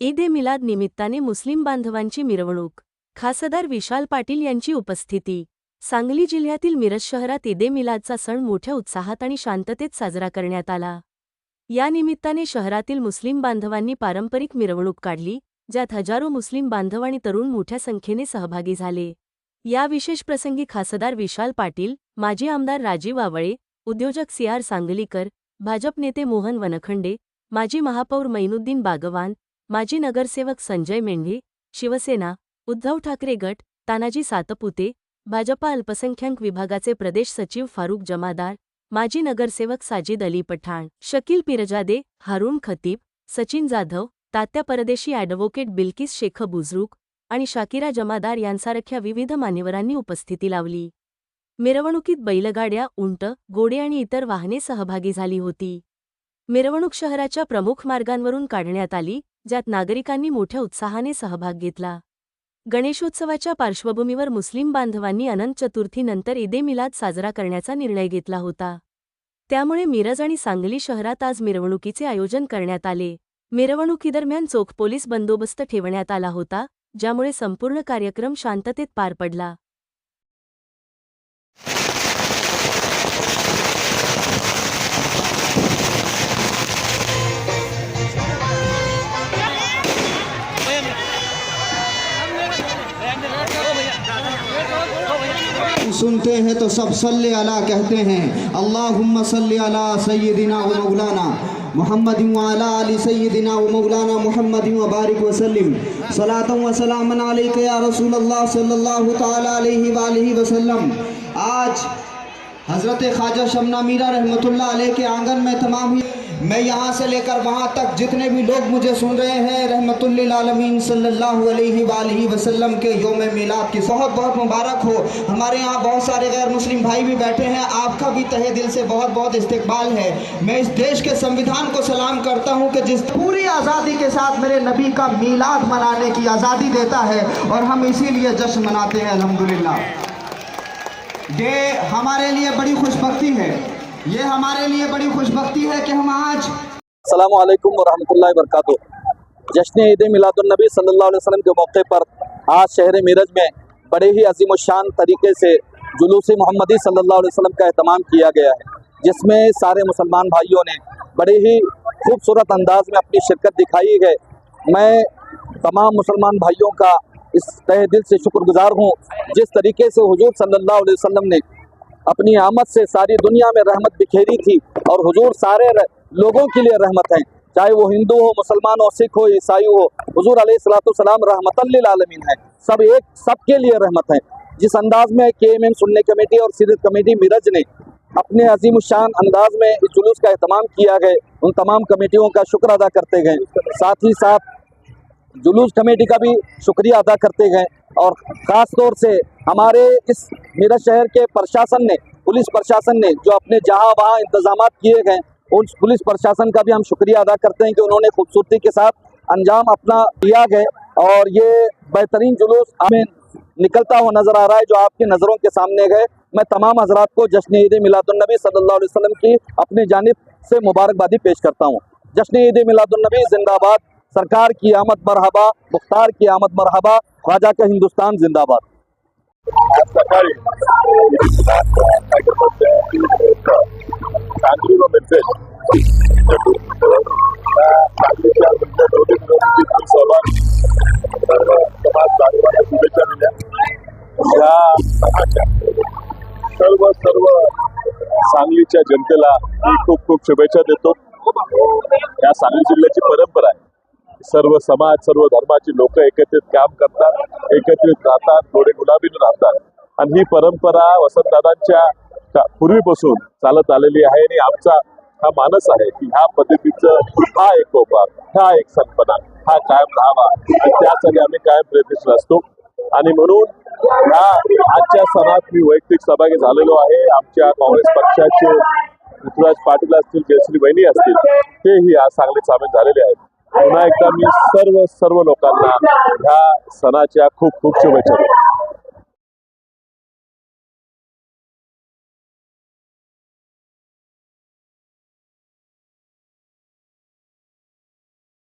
ईद ए मिलाद निमित्ताने मुस्लिम बांधवांची मिरवणूक. खासदार विशाल पाटील यांची उपस्थिती. सांगली जिल्ह्यातील मिरज शहरात ईद ए मिलादचा सण मोठ्या उत्साहात आणि शांततेत साजरा करण्यात आला. या निमित्ताने शहरातील मुस्लिम बांधवांनी पारंपरिक मिरवणूक काढली ज्यात हजारो मुस्लिम बांधव आणि तरुण मोठ्या संख्येने सहभागी झाले. या विशेष प्रसंगी खासदार विशाल पाटील माजी आमदार राजीव आवळे उद्योजक सी आर सांगलीकर भाजप नेते मोहन वनखंडे माजी महापौर मैनुद्दीन बागवान माजी नगरसेवक संजय मेंढे शिवसेना उद्धव ठाकरे गट तानाजी सातपुते भाजपा अल्पसंख्याक विभागाचे प्रदेश सचिव फारुख जमादार माजी नगरसेवक साजिद अली पठाण शकील पिरजादे हारून खतीब सचिन जाधव तात्या परदेशी ॲडव्होकेट बिल्किस शेख बुजरुक आणि शाकिरा जमादार यांसारख्या विविध मान्यवरांनी उपस्थिती लावली. मिरवणुकीत बैलगाड्या उंट गोडे आणि इतर वाहने सहभागी झाली होती. मिरवणूक शहराच्या प्रमुख मार्गांवरून काढण्यात आली ज्यात नागरिकांनी मोठ्या उत्साहाने सहभाग घेतला. गणेशोत्सवाच्या पार्श्वभूमीवर मुस्लिम बांधवांनी अनंत चतुर्थीनंतर ईदे मिलाद साजरा करण्याचा निर्णय घेतला होता. त्यामुळे मिरज आणि सांगली शहरात आज मिरवणुकीचे आयोजन करण्यात आले. मिरवणुकीदरम्यान चोख पोलीस बंदोबस्त ठेवण्यात आला होता ज्यामुळे संपूर्ण कार्यक्रम शांततेत पार पडला. سنتے ہیں تو سب صلی اللہ کہتے ہیں۔ اللہم صلی اللہ سیدنا و مولانا محمد علیہ علی سیدنا و مولانا محمد و بارک وسلم۔ صلاة و سلام علیکہ یا رسول اللہ صلی اللہ تعالی علیہ وآلہ وسلم۔ آج حضرت خواجہ شمنا میرا رحمت اللہ علیہ کے آنگن میں تمام ہوئی میں یہاں سے لے کر وہاں تک جتنے بھی لوگ مجھے سن رہے ہیں، رحمت للعالمین صلی اللہ علیہ وآلہ وسلم کے یوم میلاد کی بہت بہت مبارک ہو۔ ہمارے یہاں بہت سارے غیر مسلم بھائی بھی بیٹھے ہیں، آپ کا بھی تہے دل سے بہت بہت استقبال ہے۔ میں اس دیش کے سنویدھان کو سلام کرتا ہوں کہ جس پوری آزادی کے ساتھ میرے نبی کا میلاد منانے کی آزادی دیتا ہے اور ہم اسی لیے جشن مناتے ہیں، الحمدللہ۔ یہ ہمارے لیے بڑی خوش بختی ہے۔ یہ ہمارے لیے بڑی خوش بختی ہے کہ ہم آج السلام علیکم ورحمۃ اللہ وبرکاتہ۔ جشن عید میلاد النبی صلی اللہ علیہ وسلم کے موقع پر آج شہر میرج میں بڑے ہی عظیم و شان طریقے سے جلوس محمدی صلی اللہ علیہ وسلم کا اہتمام کیا گیا ہے، جس میں سارے مسلمان بھائیوں نے بڑے ہی خوبصورت انداز میں اپنی شرکت دکھائی ہے۔ میں تمام مسلمان بھائیوں کا اس تہ دل سے شکر گزار ہوں، جس طریقے سے حضور صلی اللہ علیہ وسلم نے اپنی آمد سے ساری دنیا میں رحمت بکھیری تھی اور حضور سارے لوگوں کے لیے رحمت ہیں۔ چاہے وہ ہندو ہو، مسلمان ہو، سکھ ہو، عیسائی ہو، حضور علیہ السلاۃ السلام رحمت للعالمین ہیں۔ سب ایک، سب کے لیے رحمت ہیں۔ جس انداز میں کے ایم ایم سننے کمیٹی اور سیرت کمیٹی میرج نے اپنے عظیم الشان انداز میں اس جلوس کا اہتمام کیا گئے ان تمام کمیٹیوں کا شکر ادا کرتے گئے ساتھ ہی ساتھ جلوس کمیٹی کا بھی شکریہ ادا کرتے گئے اور خاص طور سے ہمارے اس میرا شہر کے پرشاسن نے، پولیس پرشاسن نے جو اپنے جہاں وہاں انتظامات کیے گئے ان پولیس پرشاسن کا بھی ہم شکریہ ادا کرتے ہیں کہ انہوں نے خوبصورتی کے ساتھ انجام اپنا دیا گئے اور یہ بہترین جلوس ہمیں نکلتا ہوا نظر آ رہا ہے جو آپ کی نظروں کے سامنے گئے میں تمام حضرات کو جشن عید میلاد النبی صلی اللہ علیہ وسلم کی اپنی جانب سے مبارکبادی پیش کرتا ہوں۔ جشن عید میلاد النبی زندہ آباد، سرکار کی آمد مرحبا، مختار کی آمد مرحبا، خواجہ کا ہندوستان زندہ باد मिरजेत सांगलीच्या तुमच्या दोन्ही विरोधी सर्व समाज बांधवांना शुभेच्छा दिल्या या सर्व सर्व सांगलीच्या जनतेला मी खूप खूप शुभेच्छा देतो. या सांगली जिल्ह्याची परंपरा आहे. सर्व समाज सर्व धर्माची लोक एकत्रित काम करतात एकत्रित राहतात थोडे गुलाबीने राहतात. आणि ही परंपरा वसंतदादांच्या पूर्वीपासून चालत आलेली आहे आणि आमचा हा मानस आहे की ह्या पद्धतीचं हा एकोपा हा एक संपना हा कायम राहावा. त्यासाठी आम्ही कायम प्रयत्नशील असतो. आणि म्हणून ह्या आजच्या सणात मी वैयक्तिक सहभागी झालेलो आहे. आमच्या काँग्रेस पक्षाचे ऋतुराज पाटील असतील जयश्री वहिनी असतील तेही आज सांगलीत सामील झालेले आहेत. पुन्हा एकदा मी सर्व सर्व लोकांना ह्या सणाच्या खूप खूप शुभेच्छा देतो.